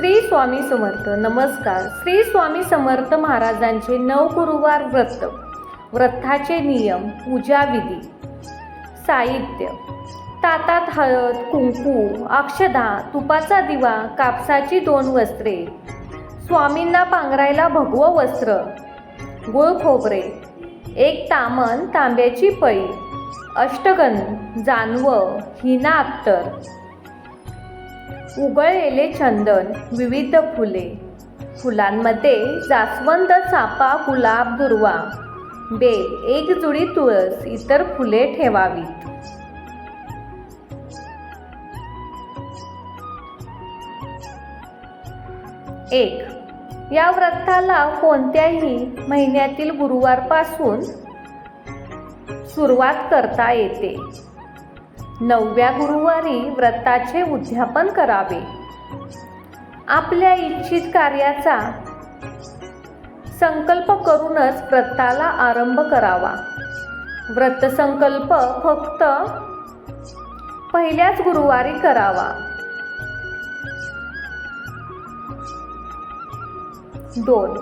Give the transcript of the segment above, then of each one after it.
श्री स्वामी समर्थ. नमस्कार. श्री स्वामी समर्थ महाराजांचे नव गुरुवार व्रत. व्रताचे नियम पूजा विधी. साहित्य. तातात हळद कुंकू अक्षदा तुपाचा दिवा कापसाची दोन वस्त्रे. स्वामींना पांघरायला भगवं वस्त्र. गुळ खोबरे. एक तामन तांब्याची पळी. अष्टगन जानव हिना अत्तर. उगळलेले चंदन विविध फुले. फुलांमध्ये जास्वंद चापा गुलाब दुर्वा. बेल एक जुडी तुळस इतर फुले ठेवावीत. एक या व्रताला कोणत्याही महिन्यातील गुरुवारपासून सुरुवात करता येते. नवव्या गुरुवारी व्रताचे उद्यापन करावे. आपल्या इच्छित कार्याचा संकल्प करूनच व्रताला आरंभ करावा. व्रत संकल्प फक्त पहिल्याच गुरुवारी करावा. दोन.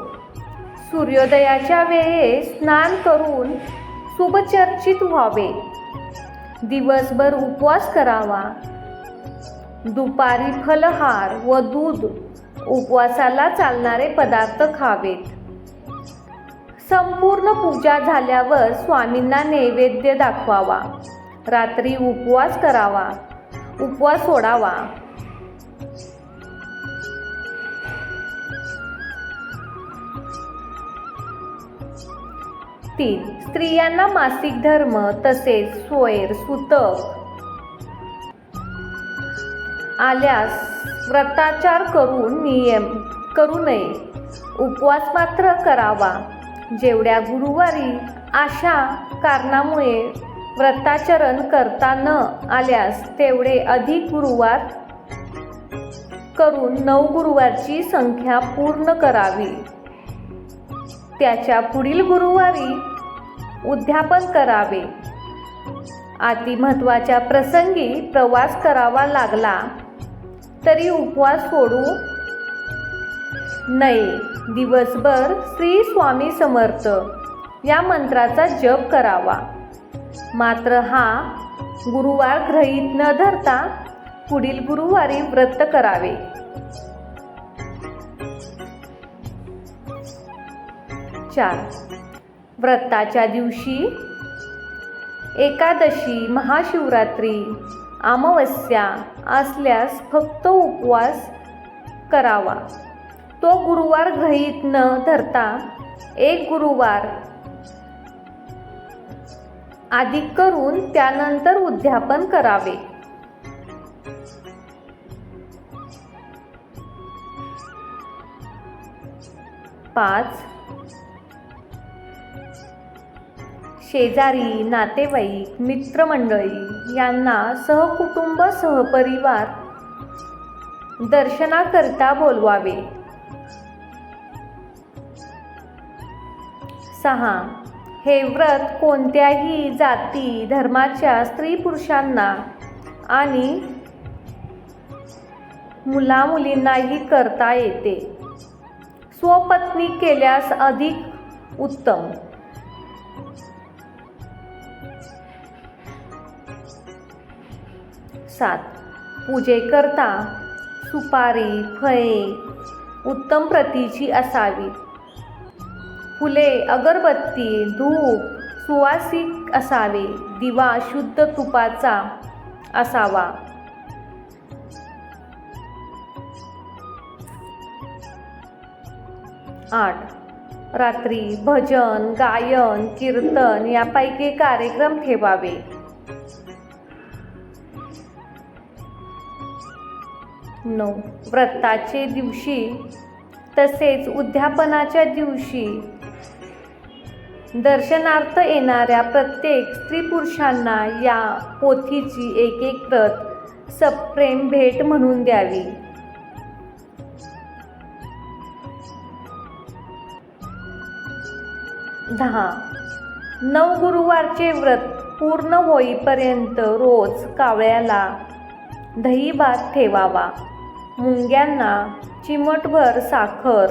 सूर्योदयाच्या वेळेस स्नान करून शुभचर्चित व्हावे. दिवसभर उपवास करावा. दुपारी फलहार व दूध उपवासाला चालणारे पदार्थ खावेत. संपूर्ण पूजा झाल्यावर स्वामींना नैवेद्य दाखवावा. रात्री उपवास करावा. उपवास सोडावा. तीन. स्त्रियांना मासिक धर्म तसेच सोयर सुतक. आल्यास व्रताचार करून नियम करू नये. उपवास मात्र करावा. जेवढ्या गुरुवारी अशा कारणामुळे व्रताचरण करता न आल्यास तेवढे अधिक गुरुवार करून नऊ गुरुवारची संख्या पूर्ण करावी. त्याच्या पुढील गुरुवारी उद्यापन करावे. अति महत्त्वाच्या प्रसंगी प्रवास करावा लागला. तरी उपवास सोडू नये. दिवसभर श्री स्वामी समर्थ. या मंत्राचा जप करावा. मात्र हा गुरुवार ग्रहीत न धरता पुढील गुरुवारी व्रत करावे. चार. व्रताच्या दिवशी एकादशी महाशिवरात्री अमावस्या असल्यास फक्त उपवास करावा. तो गुरुवार ग्रहीत न धरता एक गुरुवार अधिक करून त्यानंतर उद्यापन करावे. पाच शेजारी नातेवाईक मित्रमंडळी यांना सहकुटुंब सहपरिवार दर्शनाकरिता बोलवावे. सहा. हे व्रत कोणत्याही जाती धर्माच्या स्त्री पुरुषांना आणि मुला मुलींनाही करता येते. स्वपत्नी केल्यास अधिक उत्तम. सात पूजेकरता सुपारी फळे उत्तम प्रतीची असावी. फुले अगरबत्ती धूप सुवासिक असावे दिवा शुद्ध तुपाचा असावा. आठ. रात्री भजन गायन कीर्तन यापैकी कार्यक्रम ठेवावे. नऊ व्रताचे दिवशी तसेच उद्यापनाच्या दिवशी दर्शनार्थ येणाऱ्या प्रत्येक स्त्री पुरुषांना या पोथीची एक एक प्रत सप्रेम भेट म्हणून द्यावी. दहा. नऊ गुरुवारचे व्रत पूर्ण होईपर्यंत रोज कावळ्याला दही भात ठेवावा. मुंग्यांना चिमटभर साखर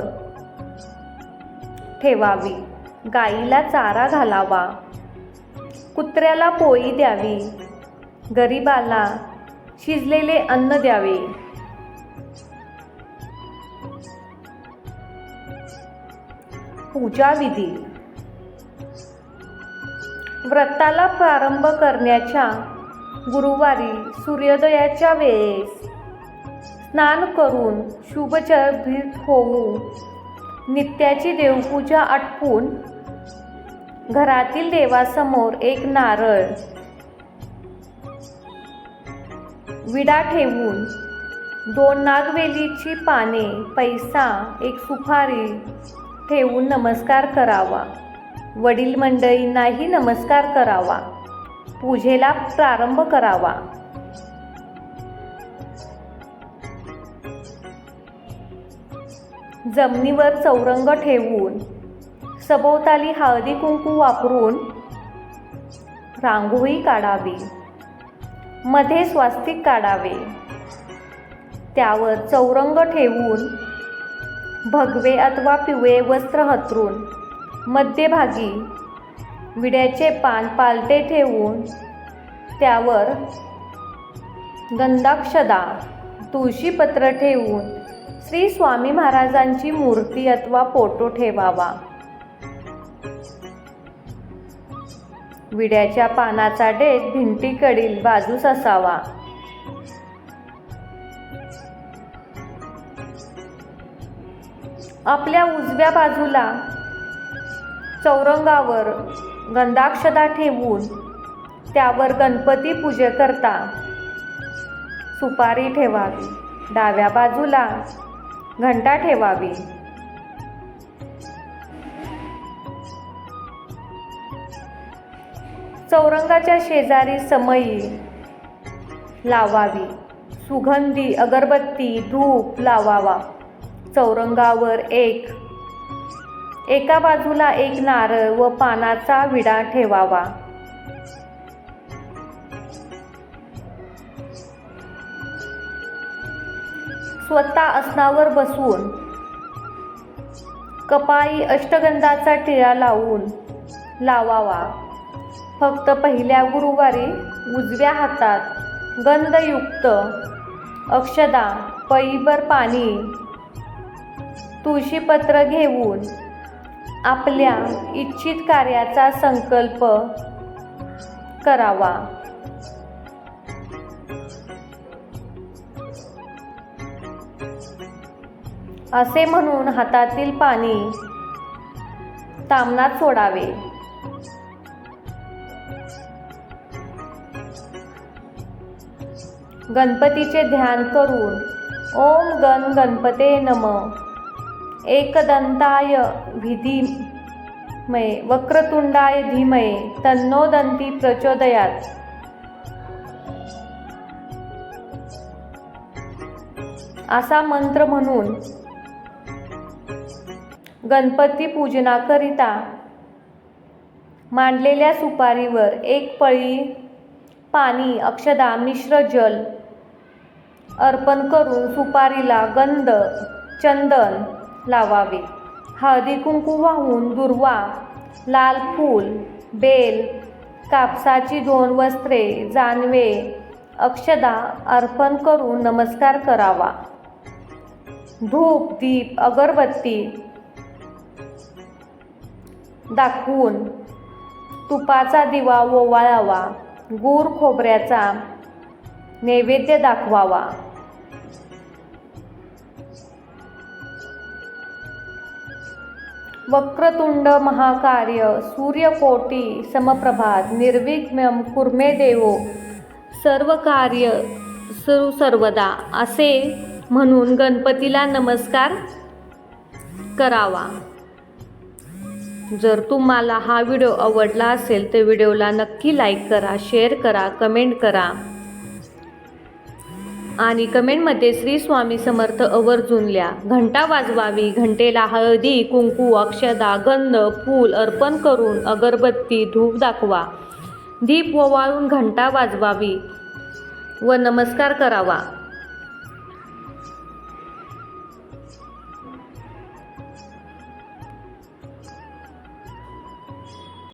ठेवावी. गाईला चारा घालावा. कुत्र्याला पोळी द्यावी. गरिबाला शिजलेले अन्न द्यावे. पूजा विधी. व्रताला प्रारंभ करण्याच्या गुरुवारी सूर्योदयाच्या वेळेस स्नान करून शुभचर्भित होऊ. नित्याची देवपूजा आटपून घरातील देवासमोर एक नारळ विडा ठेवून दोन नागवेलीची पाने पैसा एक सुपारी ठेवून नमस्कार करावा. वडील मंडळींनाही नमस्कार करावा. पूजेला प्रारंभ करावा. जमिनीवर चौरंग ठेवून सभोवताली हळदी कुंकू वापरून रांगोळी काढावी. मध्ये स्वास्तिक काढावे. त्यावर चौरंग ठेवून भगवे अथवा पिवळे वस्त्र हतरून मध्यभागी विड्याचे पान पालटे ठेवून त्यावर गंधाक्षदा तुळशीपत्र ठेवून श्री स्वामी महाराजांची मूर्ती अथवा फोटो ठेवावा. विड्याच्या पानाचा डेट भिंतीकडील बाजूस असावा. आपल्या उजव्या बाजूला चौरंगावर गंधाक्षदा ठेवून त्यावर गणपती पूजे करता सुपारी ठेवावी. डाव्या बाजूला घंटा ठेवावी. चौरंगाच्या शेजारी समई लावावी. सुगंधी अगरबत्ती धूप लावावा. चौरंगावर एक एका बाजूला एक नारळ व पानाचा विडा ठेवावा. स्वतः आसनावर बसून कपाळी अष्टगंधाचा टिळा लावून लावावा. फक्त पहिल्या गुरुवारी उजव्या हातात गंधयुक्त अक्षदा पईभर पाणी तुळशीपत्र घेऊन आपल्या इच्छित कार्याचा संकल्प करावा. असे म्हणून हातातील पाणी तामनात सोडावे. गणपतीचे ध्यान करून ओम गण गणपते नम. एकदंताय विधीमये वक्रतुंडाय धीमये तन्नो दंती प्रचोदयात. असा मंत्र म्हणून गणपती पूजनाकरिता मांडलेल्या सुपारीवर एक पळी पाणी अक्षदा मिश्र जल अर्पण करून सुपारीला गंध चंदन लावावे. हळदी कुंकू वाहून दुर्वा लाल फूल बेल कापसाची दोन वस्त्रे जानवे अक्षदा अर्पण करून नमस्कार करावा. धूप दीप अगरबत्ती दाखवून तुपाचा दिवा ओवाळावा गूर खोबऱ्याचा नैवेद्य दाखवावा. वक्रतुंड महाकार्य सूर्यकोटी समप्रभात निर्विघ्नम कुर्मे देवो सर्व कार्य सुरू सर्वदा असे म्हणून गणपतीला नमस्कार करावा. जर तुम्हाला हा व्हिडिओ आवडला असेल तर व्हिडिओला नक्की लाईक करा शेअर करा कमेंट करा. आणि कमेंटमध्ये श्री स्वामी समर्थ आवर्जून लिहा घंटा वाजवावी घंटेला हळदी कुंकू अक्षदा गंध फूल अर्पण करून अगरबत्ती धूप दाखवा. दीप ओवाळून घंटा वाजवावी व नमस्कार करावा.